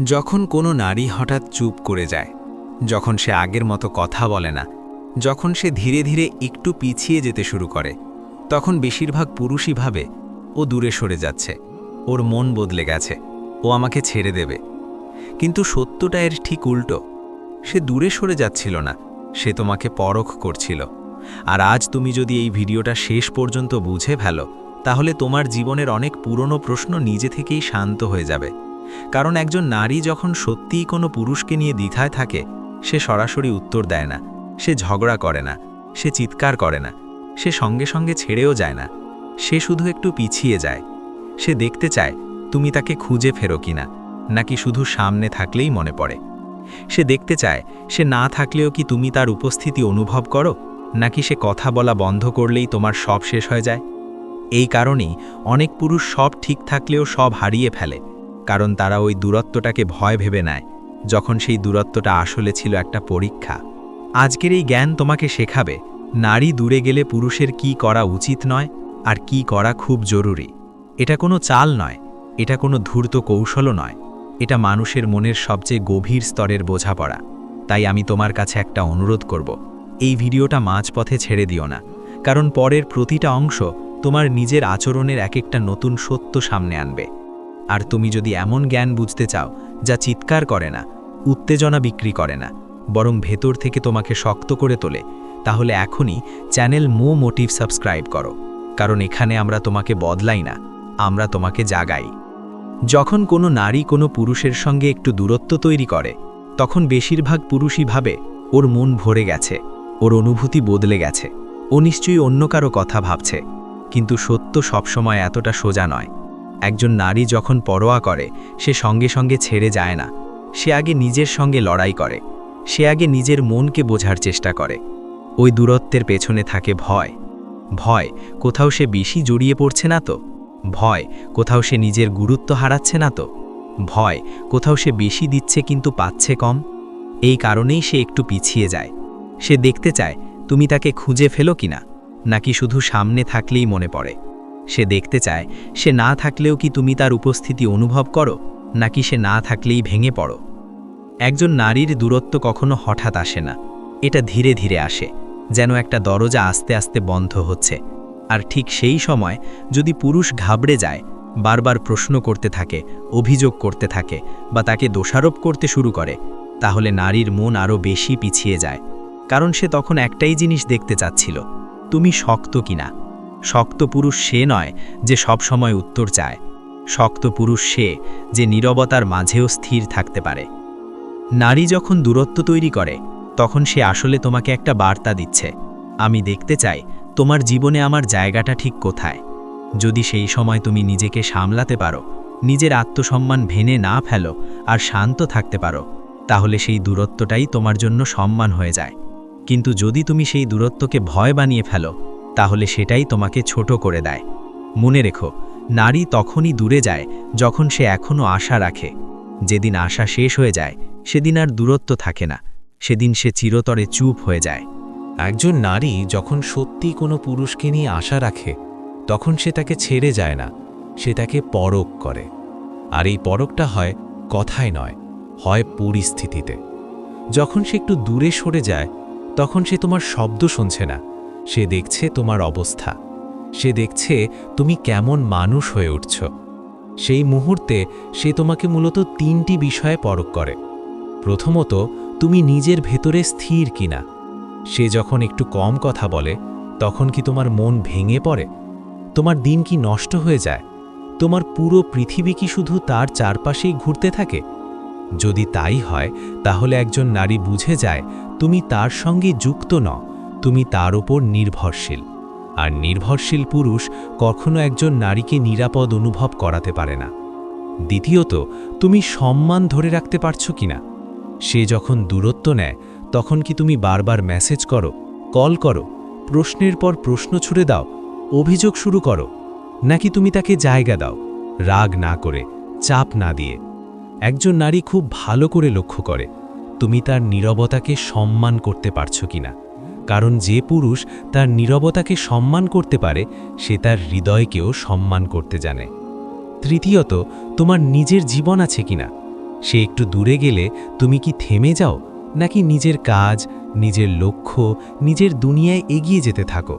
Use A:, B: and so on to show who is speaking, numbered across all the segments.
A: যখন কোনো নারী হঠাৎ চুপ করে যায়, যখন সে আগের মতো কথা বলে না, যখন সে ধীরে ধীরে একটু পিছিয়ে যেতে শুরু করে, তখন বেশিরভাগ পুরুষই ভাবে, ও দূরে সরে যাচ্ছে, ওর মন বদলে গেছে, ও আমাকে ছেড়ে দেবে। কিন্তু সত্যটা এর ঠিক উল্টো, সে দূরে সরে যাচ্ছিল না, সে তোমাকে পরখ করছিল। আর আজ তুমি যদি এই ভিডিওটা শেষ পর্যন্ত বুঝে ফেলো, তাহলে তোমার জীবনের অনেক পুরনো প্রশ্ন নিজে থেকেই শান্ত হয়ে যাবে। কারণ একজন নারী যখন সত্যিই কোনো পুরুষকে নিয়ে দ্বিধায় থাকে, সে সরাসরি উত্তর দেয় না, সে ঝগড়া করে না, সে চিৎকার করে না, সে সঙ্গে সঙ্গে ছেড়েও যায় না, সে শুধু একটু পিছিয়ে যায়, সে দেখতে চায় তুমি তাকে খুঁজে ফেরো কিনা নাকি শুধু সামনে থাকলেই মনে পড়ে, সে দেখতে চায় সে না থাকলেও কি তুমি তার উপস্থিতি অনুভব করো, নাকি সে কথা বলা বন্ধ করলেই তোমার সব শেষ হয়ে যায়, এই কারণেই অনেক পুরুষ সব ঠিক থাকলেও সব হারিয়ে ফেলে কারণ তারা ওই দূরত্বটাকে ভয় ভেবে নেয়, যখন সেই দূরত্বটা আসলে ছিল একটা পরীক্ষা। আজকের এই জ্ঞান তোমাকে শেখাবে, নারী দূরে গেলে পুরুষের কি করা উচিত নয়, আর কি করা খুব জরুরি। এটা কোনো চাল নয়, এটা কোনো ধূর্ত কৌশলও নয়, এটা মানুষের মনের সবচেয়ে গভীর স্তরের বোঝাপড়া। তাই আমি তোমার কাছে একটা অনুরোধ করব, এই ভিডিওটা মাঝপথে ছেড়ে দিও না, কারণ পরের প্রতিটা অংশ তোমার নিজের আচরণের এক একটা নতুন সত্য সামনে আনবে। আর তুমি যদি এমন জ্ঞান বুঝতে চাও যা চিৎকার করে না, উত্তেজনা বিক্রি করে না, বরং ভেতর থেকে তোমাকে শক্ত করে তোলে, তাহলে এখনই চ্যানেল মো মোটিভ সাবস্ক্রাইব করো। কারণ এখানে আমরা তোমাকে বদলাই না, আমরা তোমাকে জাগাই। যখন কোনো নারী কোনো পুরুষের সঙ্গে একটু দূরত্ব তৈরি করে, তখন বেশিরভাগ পুরুষই ভাবে, ওর মন ভরে গেছে, ওর অনুভূতি বদলে গেছে, ও নিশ্চয়ই অন্য কারও কথা ভাবছে। কিন্তু সত্য সবসময় এতটা সোজা নয়। একজন নারী যখন পরোয়া করে, সে সঙ্গে সঙ্গে ছেড়ে যায় না। সে আগে নিজের সঙ্গে লড়াই করে। সে আগে নিজের মনকে বোঝার চেষ্টা করে। ওই দূরত্বের পেছনে থাকে ভয়। ভয়, কোথাও সে বেশি জড়িয়ে পড়ছে না তো? ভয়, কোথাও সে নিজের গুরুত্ব হারাচ্ছে না তো? ভয়, কোথাও সে বেশি দিচ্ছে কিন্তু পাচ্ছে কম? এই কারণেই সে একটু পিছিয়ে যায়। সে দেখতে চায়, তুমি তাকে খুঁজে ফেলো কিনা? নাকি শুধু সামনে থাকলেই মনে পড়ে? সে দেখতে চায়, সে না থাকলেও কি তুমি তার উপস্থিতি অনুভব করো, নাকি সে না থাকলেই ভেঙে পড়ো? একজন নারীর দূরত্ব কখনো হঠাৎ আসে না, এটা ধীরে ধীরে আসে, যেন একটা দরজা আস্তে আস্তে বন্ধ হচ্ছে, আর ঠিক সেই সময় যদি পুরুষ ঘাবড়ে যায়, বারবার প্রশ্ন করতে থাকে, অভিযোগ করতে থাকে, বা তাকে দোষারোপ করতে শুরু করে, তাহলে নারীর মন আরও বেশি পিছিয়ে যায়, কারণ সে তখন একটাই জিনিস দেখতে চাচ্ছিল, তুমি শক্ত কিনা। শক্ত পুরুষ সে নয় যে সব সময় উত্তর চায়। শক্ত পুরুষ সে যে নীরবতার মাঝেও স্থির থাকতে পারে। নারী যখন দূরত্ব তৈরি করে, তখন সে আসলে তোমাকে একটা বার্তা দিচ্ছে। আমি দেখতে চাই তোমার জীবনে আমার জায়গাটা ঠিক কোথায়। যদি সেই সময় তুমি নিজেকে সামলাতে পারো, নিজের আত্মসম্মান ভেনে না ফেলো আর শান্ত থাকতে পারো, তাহলে সেই দূরত্বটাই তোমার জন্য সম্মান হয়ে যায়। কিন্তু যদি তুমি সেই দূরত্বকে ভয় বানিয়ে ফেলো তাহলে সেটাই তোমাকে ছোট করে দেয়। মনে রেখো, নারী তখনই দূরে যায় যখন সে এখনও আশা রাখে। যেদিন আশা শেষ হয়ে যায়, সেদিন আর দূরত্ব থাকে না। সেদিন সে চিরতরে চুপ হয়ে যায়।
B: একজন নারী যখন সত্যি কোনো পুরুষকে নিয়ে আশা রাখে, তখন সে তাকে ছেড়ে যায় না, সে তাকে পরক করে। আর এই পরকটা হয় কথায় নয়, হয় পরিস্থিতিতে। যখন সে একটু দূরে সরে যায়, তখন সে তোমার শব্দ শুনছে না। সে দেখছে তোমার অবস্থা। সে দেখছে তুমি কেমন মানুষ হয়ে উঠছ। সেই মুহূর্তে সে তোমাকে মূলত তিনটি বিষয়ে পরক করে। প্রথমত, তুমি নিজের ভেতরে স্থির কিনা। সে যখন একটু কম কথা বলে, তখন কি তোমার মন ভেঙে পড়ে? তোমার দিন কি নষ্ট হয়ে যায়? তোমার পুরো পৃথিবী কি শুধু তার চারপাশেই ঘুরতে থাকে? যদি তাই হয়, তাহলে একজন নারী বুঝে যায়, তুমি তার সঙ্গে যুক্ত ন তুমি তার ওপর নির্ভরশীল। আর নির্ভরশীল পুরুষ কখনো একজন নারীকে নিরাপদ অনুভব করাতে পারে না। দ্বিতীয়ত, তুমি সম্মান ধরে রাখতে পারছ কিনা? সে যখন দূরত্ব নেয়, তখন কি তুমি বারবার মেসেজ করো কল করো, প্রশ্নের পর প্রশ্ন ছুড়ে দাও, অভিযোগ শুরু করো? নাকি তুমি তাকে জায়গা দাও, রাগ না করে, চাপ না দিয়ে? একজন নারী খুব ভালো করে লক্ষ্য করে, তুমি তার নীরবতাকে সম্মান করতে পারছ কিনা? কারণ যে পুরুষ তার নীরবতাকে সম্মান করতে পারে, সে তার হৃদয়কেও সম্মান করতে জানে। তৃতীয়ত, তোমার নিজের জীবন আছে কিনা? সে একটু দূরে গেলে তুমি কি থেমে যাও, নাকি নিজের কাজ, নিজের লক্ষ্য, নিজের দুনিয়ায় এগিয়ে যেতে থাকো?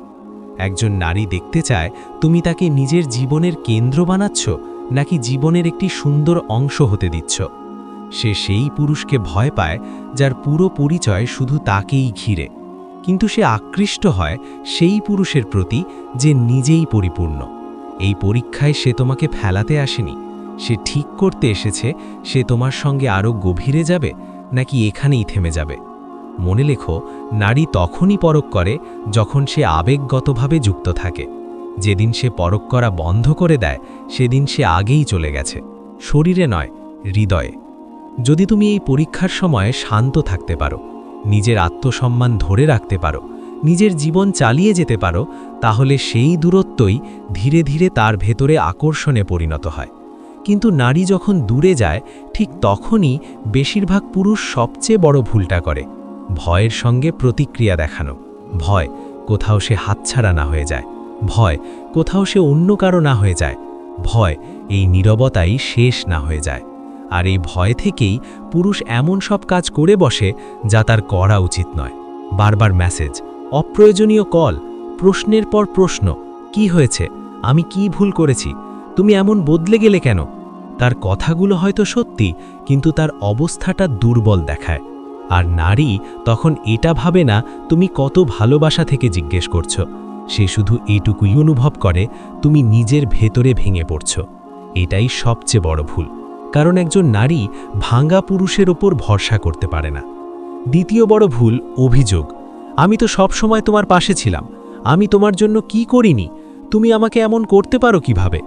B: একজন নারী দেখতে চায়, তুমি তাকে নিজের জীবনের কেন্দ্র বানাচ্ছ, নাকি জীবনের একটি সুন্দর অংশ হতে দিচ্ছ? সে সেই পুরুষকে ভয় পায়, যার পুরো পরিচয় শুধু তাকেই ঘিরে। কিন্তু সে আকৃষ্ট হয় সেই পুরুষের প্রতি যে নিজেই পরিপূর্ণ। এই পরীক্ষায় সে তোমাকে ফেলাতে আসেনি। সে ঠিক করতে এসেছে, সে তোমার সঙ্গে আরও গভীরে যাবে নাকি এখানেই থেমে যাবে? মনে লেখো, নারী তখনই পরক করে যখন সে আবেগগতভাবে যুক্ত থাকে। যেদিন সে পরক করা বন্ধ করে দেয়, সেদিন সে আগেই চলে গেছে। শরীরে নয়, হৃদয়ে। যদি তুমি এই পরীক্ষার সময় শান্ত থাকতে পারো নিজের আত্মসম্মান ধরে রাখতে পারো, নিজের জীবন চালিয়ে যেতে পারো, তাহলে সেই দূরত্বই ধীরে ধীরে তার ভেতরে আকর্ষণে পরিণত হয়। কিন্তু নারী যখন দূরে যায়, ঠিক তখনই বেশিরভাগ পুরুষ সবচেয়ে বড় ভুলটা করে, ভয়ের সঙ্গে প্রতিক্রিয়া দেখানো। ভয়, কোথাও সে হাতছাড়া না হয়ে যায়। ভয়, কোথাও সে অন্য কারও না হয়ে যায়। ভয়, এই নীরবতাই শেষ না হয়ে যায়। আর এই ভয় থেকেই পুরুষ এমন সব কাজ করে বসে যা তার করা উচিত নয়। বারবার মেসেজ অপ্রয়োজনীয় কল প্রশ্নের পর প্রশ্ন, কি হয়েছে? আমি কি ভুল করেছি? তুমি এমন বদলে গেলে কেন? তার কথাগুলো হয়তো সত্যি, কিন্তু তার অবস্থাটা দুর্বল দেখায়। আর নারী তখন এটা ভাবে না, তুমি কত ভালোবাসা থেকে জিজ্ঞেস করছ। সে শুধু এইটুকুই অনুভব করে, তুমি নিজের ভেতরে ভেঙে পড়ছ। এটাই সবচেয়ে বড় ভুল। কারণ একজন নারী ভাঙ্গা পুরুষের ওপর ভরসা করতে পারে না। দ্বিতীয় বড় ভুল, অভিযোগ। আমি তো সব সময় তোমার পাশে ছিলাম। আমি তোমার জন্য কি করিনি? তুমি আমাকে এমন করতে পারো কীভাবে?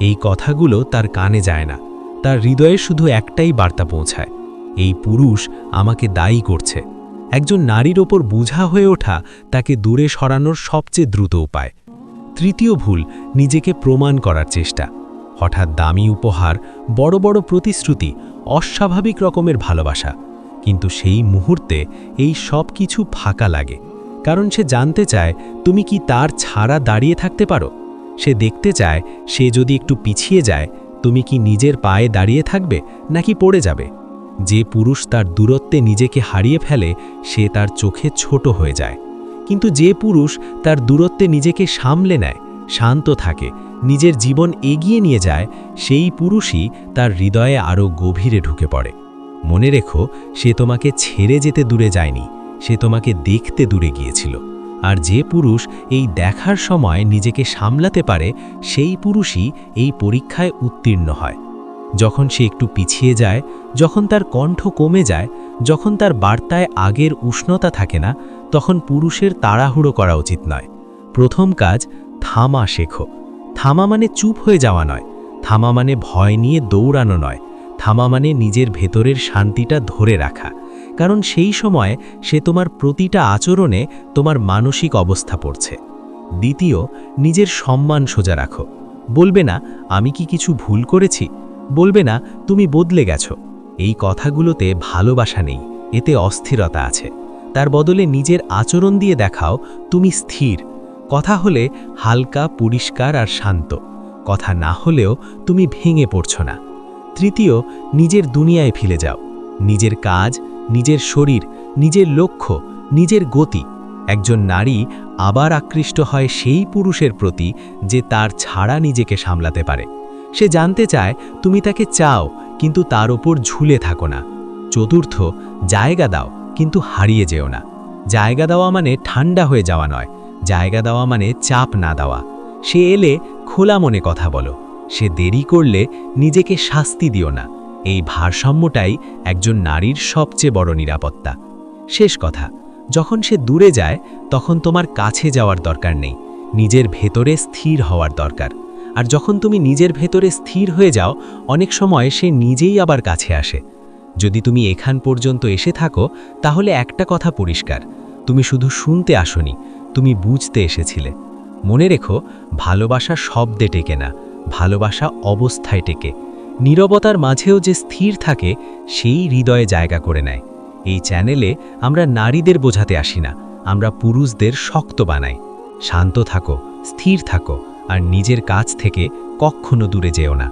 B: এই কথাগুলো তার কানে যায় না। তার হৃদয়ে শুধু একটাই বার্তা পৌঁছায়। এই পুরুষ আমাকে দায়ী করছে। একজন নারীর ওপর বুঝা হয়ে ওঠা তাকে দূরে সরানোর সবচেয়ে দ্রুত উপায়। তৃতীয় ভুল, নিজেকে প্রমাণ করার চেষ্টা। হঠাৎ দামি উপহার, বড় বড় প্রতিশ্রুতি, অস্বাভাবিক রকমের ভালোবাসা। কিন্তু সেই মুহূর্তে এই সব কিছু ফাঁকা লাগে। কারণ সে জানতে চায়, তুমি কি তার ছাড়া দাঁড়িয়ে থাকতে পারো? সে দেখতে চায়, সে যদি একটু পিছিয়ে যায়, তুমি কি নিজের পায়ে দাঁড়িয়ে থাকবে, নাকি পড়ে যাবে? যে পুরুষ তার দূরত্বে নিজেকে হারিয়ে ফেলে, সে তার চোখে ছোট হয়ে যায়। কিন্তু যে পুরুষ তার দূরত্বে নিজেকে সামলে নেয়, শান্ত থাকে নিজের জীবন এগিয়ে নিয়ে যায়, সেই পুরুষই তার হৃদয়ে আরও গভীরে ঢুকে পড়ে। মনে রেখো, সে তোমাকে ছেড়ে যেতে দূরে যায়নি, সে তোমাকে দেখতে দূরে গিয়েছিল। আর যে পুরুষ এই দেখার সময় নিজেকে সামলাতে পারে, সেই পুরুষই এই পরীক্ষায় উত্তীর্ণ হয়। যখন সে একটু পিছিয়ে যায়, যখন তার কণ্ঠ কমে যায়, যখন তার বার্তায় আগের উষ্ণতা থাকে না, তখন পুরুষের তাড়াহুড়ো করা উচিত নয়। প্রথম কাজ, থামা শেখো। থামা মানে চুপ হয়ে যাওয়া নয়। থামা মানে ভয় নিয়ে দৌড়ানো নয়। থামা মানে নিজের ভেতরের শান্তিটা ধরে রাখা। কারণ সেই সময় সে তোমার প্রতিটা আচরণে তোমার মানসিক অবস্থা পড়ছে। দ্বিতীয়, নিজের সম্মান সোজা রাখো। বলবে না, আমি কি কিছু ভুল করেছি? বলবে না, তুমি বদলে গেছো। এই কথাগুলোতে ভালোবাসা নেই, এতে অস্থিরতা আছে। তার বদলে নিজের আচরণ দিয়ে দেখাও, তুমি স্থির। কথা হলে হালকা, পরিষ্কার আর শান্ত। কথা না হলেও তুমি ভেঙে পড়ছ না। তৃতীয়, নিজের দুনিয়ায় ফিরে যাও। নিজের কাজ, নিজের শরীর, নিজের লক্ষ্য, নিজের গতি। একজন নারী আবার আকৃষ্ট হয় সেই পুরুষের প্রতি যে তার ছাড়া নিজেকে সামলাতে পারে। সে জানতে চায়, তুমি তাকে চাও, কিন্তু তার ওপর ঝুলে থাকো না। চতুর্থ, জায়গা দাও, কিন্তু হারিয়ে যেও না। জায়গা দেওয়া মানে ঠান্ডা হয়ে যাওয়া নয়। জায়গা দেওয়া মানে চাপ না দেওয়া। সে এলে খোলা মনে কথা বলো। সে দেরি করলে নিজেকে শাস্তি দিও না। এই ভারসাম্যটাই একজন নারীর সবচেয়ে বড় নিরাপত্তা। শেষ কথা, যখন সে দূরে যায়, তখন তোমার কাছে যাওয়ার দরকার নেই। নিজের ভেতরে স্থির হওয়ার দরকার। আর যখন তুমি নিজের ভেতরে স্থির হয়ে যাও, অনেক সময় সে নিজেই আবার কাছে আসে। যদি তুমি এখান পর্যন্ত এসে থাকো, তাহলে একটা কথা পরিষ্কার। তুমি শুধু শুনতে আসনি। তুমি বুঝতে এসেছিলে। মনে রেখো, ভালোবাসা শব্দে টেকে না, ভালোবাসা অবস্থায় টেকে। নীরবতার মাঝেও যে স্থির থাকে, সেই হৃদয়ে জায়গা করে নেয়। এই চ্যানেলে আমরা নারীদের বোঝাতে আসি না, আমরা পুরুষদের শক্ত বানাই। শান্ত থাকো, স্থির থাকো, আর নিজের কাছ থেকে কখনো দূরে যেও না।